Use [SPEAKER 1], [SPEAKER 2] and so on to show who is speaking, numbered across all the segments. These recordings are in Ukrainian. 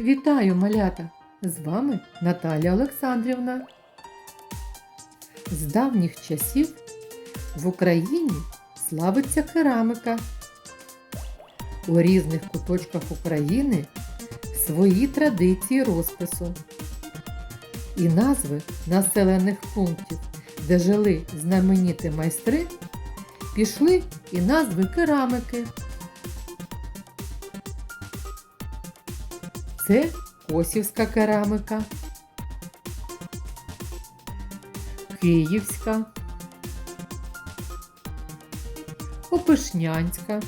[SPEAKER 1] Вітаю, малята! З вами Наталя Олександрівна. З давніх часів в Україні славиться керамика. У різних куточках України свої традиції розпису і назви населених пунктів, де жили знамениті майстри, пішли і назви керамики. Це косівська керамика, київська, опишнянська.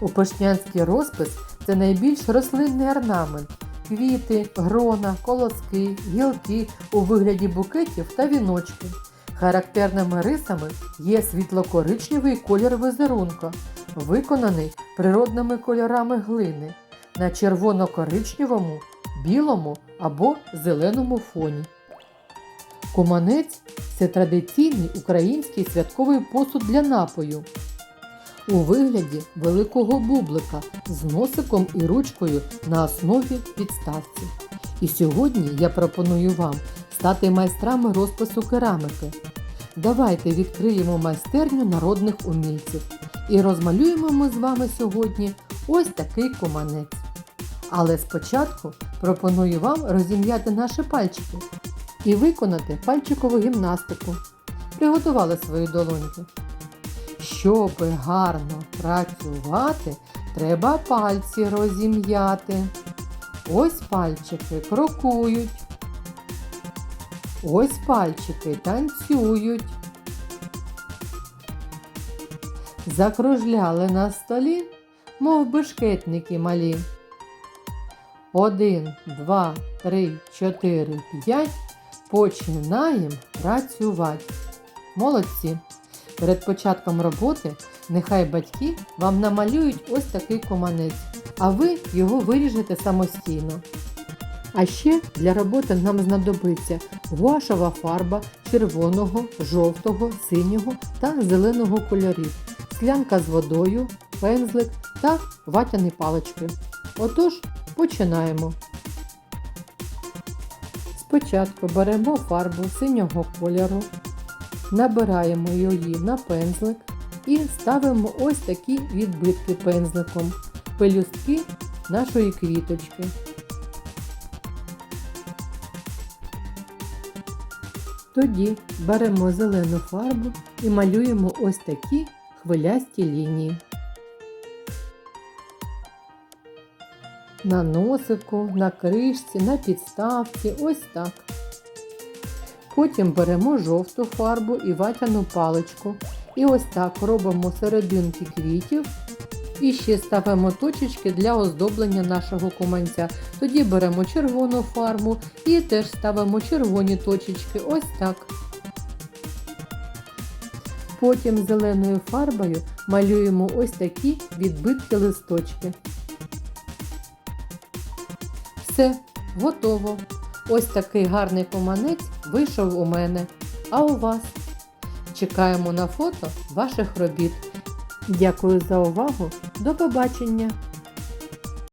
[SPEAKER 1] Опишнянський розпис це найбільш рослинний орнамент. Квіти, грона, колоски, гілки у вигляді букетів та віночків. Характерними рисами є світло-коричневий колір візерунка, виконаний природними кольорами глини на червоно-коричневому, білому або зеленому фоні. Куманець це традиційний український святковий посуд для напою. У вигляді великого бублика з носиком і ручкою на основі підставці. І сьогодні я пропоную вам стати майстрами розпису керамики. Давайте відкриємо майстерню народних умільців і розмалюємо ми з вами сьогодні ось такий куманець. Але спочатку пропоную вам розім'яти наші пальчики і виконати пальчикову гімнастику. Приготували свої долоньки. Щоб гарно працювати, треба пальці розім'яти. Ось пальчики крокують. Ось пальчики танцюють. Закружляли на столі, мов бешкетники малі. Один, два, три, чотири, п'ять. Починаємо працювати. Молодці! Перед початком роботи нехай батьки вам намалюють ось такий команець, а ви його виріжете самостійно. А ще для роботи нам знадобиться гуашова фарба червоного, жовтого, синього та зеленого кольорів, склянка з водою, пензлик та ватяні палички. Отож, починаємо. Спочатку беремо фарбу синього кольору, набираємо її на пензлик і ставимо ось такі відбитки пензликом, пелюстки нашої квіточки. Тоді беремо зелену фарбу і малюємо ось такі хвилясті лінії. На носику, на кришці, на підставці, ось так. Потім беремо жовту фарбу і ватяну паличку. І ось так робимо серединки квітів. І ще ставимо точечки для оздоблення нашого куманця. Тоді беремо червону фарбу і теж ставимо червоні точечки. Ось так. Потім зеленою фарбою малюємо ось такі відбитки листочки. Все, готово. Ось такий гарний команець вийшов у мене. А у вас? Чекаємо на фото ваших робіт. Дякую за увагу. До побачення!